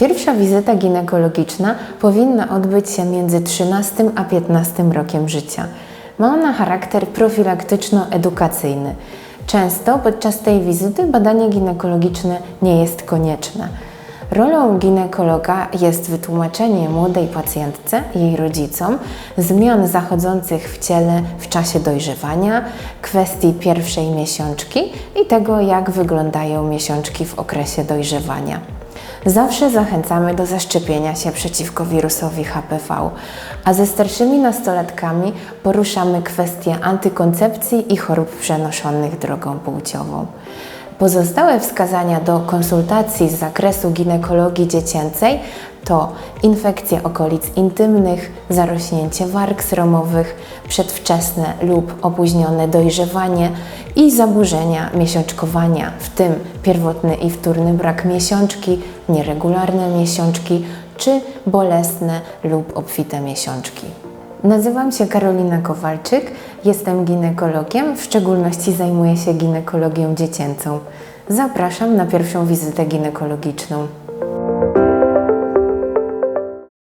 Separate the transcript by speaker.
Speaker 1: Pierwsza wizyta ginekologiczna powinna odbyć się między 13 a 15 rokiem życia. Ma ona charakter profilaktyczno-edukacyjny. Często podczas tej wizyty badanie ginekologiczne nie jest konieczne. Rolą ginekologa jest wytłumaczenie młodej pacjentce jej rodzicom zmian zachodzących w ciele w czasie dojrzewania, kwestii pierwszej miesiączki i tego, jak wyglądają miesiączki w okresie dojrzewania. Zawsze zachęcamy do zaszczepienia się przeciwko wirusowi HPV, a ze starszymi nastolatkami poruszamy kwestie antykoncepcji i chorób przenoszonych drogą płciową. Pozostałe wskazania do konsultacji z zakresu ginekologii dziecięcej to infekcje okolic intymnych, zarośnięcie warg sromowych, przedwczesne lub opóźnione dojrzewanie i zaburzenia miesiączkowania, w tym pierwotny i wtórny brak miesiączki, nieregularne miesiączki czy bolesne lub obfite miesiączki. Nazywam się Karolina Kowalczyk, jestem ginekologiem, w szczególności zajmuję się ginekologią dziecięcą. Zapraszam na pierwszą wizytę ginekologiczną.